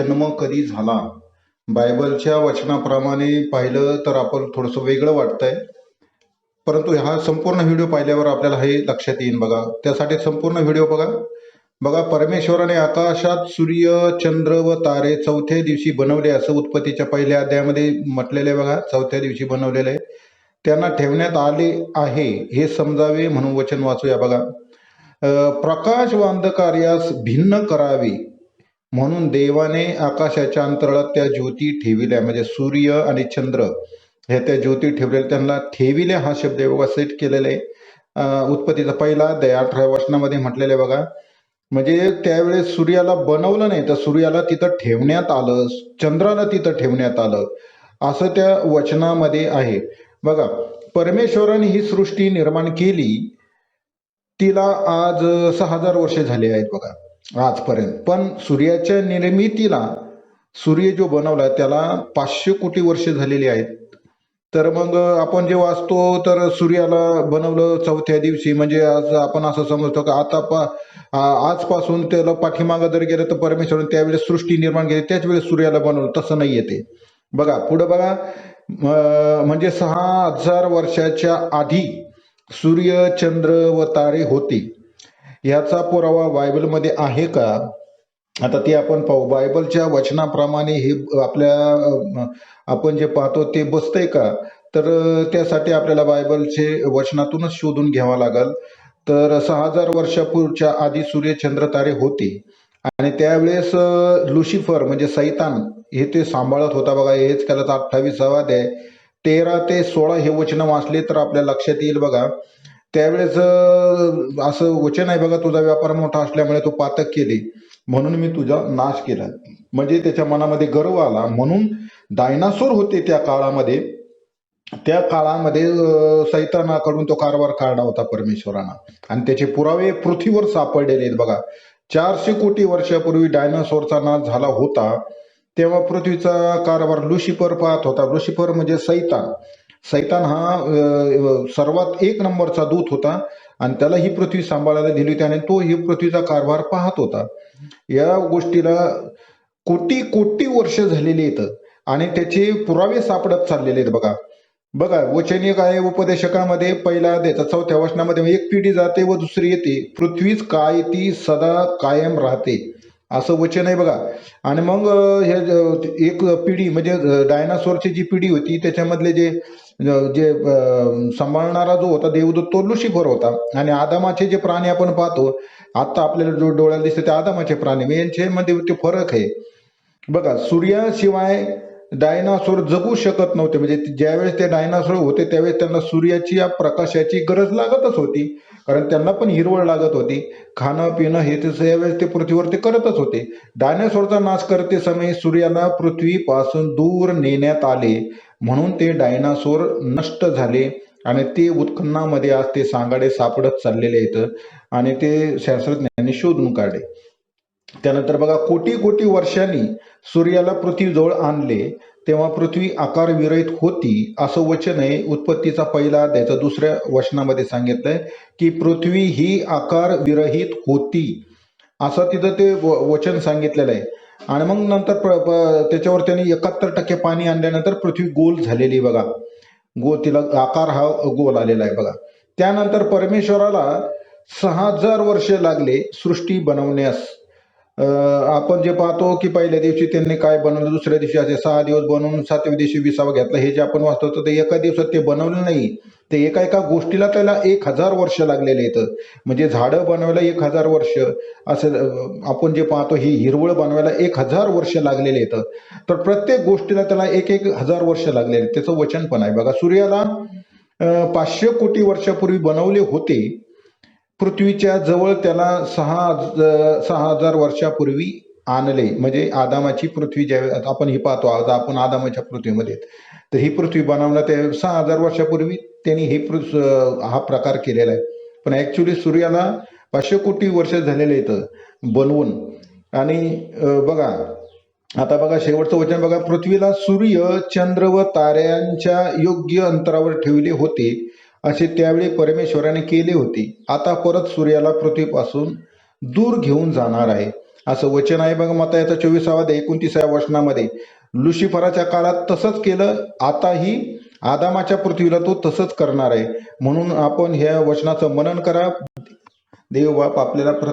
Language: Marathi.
जन्म कधी झाला? बायबलच्या वचनाप्रमाणे पाहिलं तर आपण थोडंसं वेगळं वाटतंय. परंतु हा संपूर्ण व्हिडिओ पाहिल्यावर आपल्याला हे लक्षात येईल बघा. त्यासाठी संपूर्ण व्हिडिओ बघा. बघा परमेश्वराने आकाशात सूर्य चंद्र व तारे चौथ्या दिवशी बनवले असं उत्पत्तीच्या पहिल्या अध्यायामध्ये म्हटलेले आहे बघा. चौथ्या दिवशी बनवलेले आहे. त्यांना ठेवण्यात आले आहे. हे समजावे म्हणून वचन वाचूया बघा. प्रकाश व अंधकार यास भिन्न करावे. म्हणून देवाने आकाशाच्या अंतराळात त्या ज्योती ठेविल्या म्हणजे सूर्य आणि चंद्र हे त्या ज्योती ठेवलेल्या त्यांना ठेविल्या हा शब्द आहे बघा सेट केलेला आहे. उत्पत्तीचा पहिला दया अठरा वचनामध्ये म्हटलेले बघा. म्हणजे त्यावेळेस सूर्याला बनवलं नाही तर सूर्याला तिथं ठेवण्यात आलं चंद्राला तिथं ठेवण्यात आलं. असं त्या वचनामध्ये आहे. बघा परमेश्वराने ही सृष्टी निर्माण केली तिला आज सहा हजार वर्षे झाली आहेत बघा. आजपर्यंत. पण सूर्याच्या निर्मितीला सूर्य जो बनवला त्याला पाचशे कोटी वर्ष झालेली आहेत. तर मग आपण जे वाचतो तर सूर्याला बनवलं चौथ्या दिवशी. म्हणजे आज आपण असं समजतो की आता पा आजपासून त्याला पाठीमागं जर गेलं तर परमेश्वरने त्यावेळेस सृष्टी निर्माण केली. त्याच वेळेस सूर्याला बनवलं. तसं नाही येते बघा पुढं बघा. म्हणजे सहा हजार वर्षाच्या आधी सूर्य चंद्र व तारे होते. याचा पुरावा बायबलमध्ये आहे का? आता ते आपण पाहू. बायबलच्या वचनाप्रमाणे हे आपल्या आपण जे पाहतो ते बसतंय का? तर त्यासाठी आपल्याला बायबलचे वचनातूनच शोधून घ्यावा लागल. तर सहा हजार वर्षापूर्वीच्या आधी सूर्य चंद्र तारे होते. आणि त्यावेळेस लुसिफर म्हणजे सैतान हे ते सांभाळत होता बघा. हेच त्याला अठ्ठावीसावाद आहे तेरा ते सोळा हे वचन वाचले तर आपल्या लक्षात येईल बघा. त्यावेळेस असं वचन आहे बघा तुझा व्यापार मोठा असल्यामुळे तू पातक केली. म्हणून मी तुझा नाश केला. म्हणजे त्याच्या मनामध्ये गर्व आला. म्हणून डायनासोर होते त्या काळामध्ये. त्या काळामध्ये सैतानाकडून तो कारभार काढला होता परमेश्वरानं. आणि त्याचे पुरावे पृथ्वीवर सापडलेले आहेत बघा. चारशे कोटी वर्षापूर्वी डायनासोरचा नाश झाला होता. तेव्हा पृथ्वीचा कारभार लुसिफर पाहत होता. लुसिफर म्हणजे सैतान. सैतान हा सर्वात एक नंबरचा दूत होता आणि त्याला ही पृथ्वी सांभाळायला दिली होती आणि तो ही पृथ्वीचा कारभार पाहत होता. या गोष्टीला कोटी कोटी वर्ष झालेली आहेत आणि त्याचे पुरावे सापडत चाललेले आहेत बघा. बघा वचनीय काय उपदेशकामध्ये पहिला देतात चौथ्या वचनामध्ये एक पिढी जाते व दुसरी येते. पृथ्वीच काय ती सदा कायम राहते. असं वचन आहे बघा. आणि मग हे ज- एक पिढी म्हणजे डायनासोरची जी पिढी होती त्याच्यामधले जे जे सांभाळणारा जो होता देवदूत तो लुसिफर होता. आणि आदामाचे जे प्राणी आपण पाहतो आता आपल्याला जो डोळ्याला दिसते ते आदामाचे प्राणी. म्हणजे यांच्यामध्ये ते फरक आहे. बघा सूर्याशिवाय डायनासोर जगू शकत नव्हते. म्हणजे ज्यावेळेस ते डायनासोर होते त्यावेळेस त्यांना सूर्याची या प्रकाशाची गरज लागतच होती. कारण त्यांना पण हिरवळ लागत होती. खाणं पिणं हे ते त्यावेळेस ते पृथ्वीवर ते करतच होते. डायनासोरचा नाश करते समय सूर्याला पृथ्वीपासून दूर नेण्यात आले. म्हणून ते डायनासोर नष्ट झाले आणि ते उत्खननामध्ये आज ते सांगाडे सापडत चाललेले आहेत आणि ते शास्त्रज्ञांनी शोधून काढले. त्यानंतर बघा कोटी कोटी वर्षांनी सूर्याला पृथ्वीजवळ आणले तेव्हा पृथ्वी आकार विरहित होती असं वचन आहे उत्पत्तीचा पहिला त्याचं दुसऱ्या वचनामध्ये सांगितलंय की पृथ्वी ही आकार विरहित होती असं तिथं ते व- वचन सांगितलेलं आहे. आणि मग नंतर त्याच्यावर त्यांनी एकाहत्तर टक्के पाणी आणल्यानंतर पृथ्वी गोल झालेली आहे बघा. गो तिला आकार हा गोल आलेला आहे बघा. त्यानंतर परमेश्वराला सहा हजार वर्ष लागले सृष्टी बनवण्यास. आपण जे पाहतो की पहिल्या दिवशी त्यांनी काय बनवलं दुसऱ्या दिवशी असे सहा दिवस बनवून सातव्या दिवशी विसावा घेतला. हे जे आपण वाचतो तर ते एका दिवसात ते बनवलं नाही. ते एका एका गोष्टीला त्याला एक हजार वर्ष लागलेले आहेत. म्हणजे झाडं बनवायला एक हजार वर्ष. असं आपण जे पाहतो ही हिरवळ बनवायला एक हजार वर्ष लागलेले आहेत. तर प्रत्येक गोष्टीला त्याला एक एक हजार वर्ष लागलेले आहेत. त्याचं वचन पण आहे. बघा सूर्याला पाचशे कोटी वर्षापूर्वी बनवले होते. पृथ्वीच्या जवळ त्याला सहा सहा हजार वर्षापूर्वी आणले. म्हणजे आदामाची पृथ्वी ज्या आपण ही पाहतो आज आपण आदामाच्या पृथ्वीमध्ये तर ही पृथ्वी बनवला ते सहा हजार वर्षापूर्वी त्यांनी हे पृ- हा प्रकार केलेला आहे. पण ऍक्च्युली सूर्याला पाचशे कोटी वर्ष झालेले आहेत बनवून. आणि बघा आता बघा शेवटचं वचन बघा. पृथ्वीला सूर्य चंद्र व ताऱ्यांच्या योग्य अंतरावर ठेवले होते. असे त्यावेळी परमेश्वराने केले होते. आता परत सूर्याला पृथ्वीपासून दूर घेऊन जाणार आहे. असं वचन आहे बघा मता याचा चोवीसावा एकोणतीसाव्या वचनामध्ये. लुशिफराच्या काळात तसंच केलं आताही आदामाच्या पृथ्वीला तो तसंच करणार आहे. म्हणून आपण ह्या वचनाचं मनन करा. देव बाप आपल्याला प्रत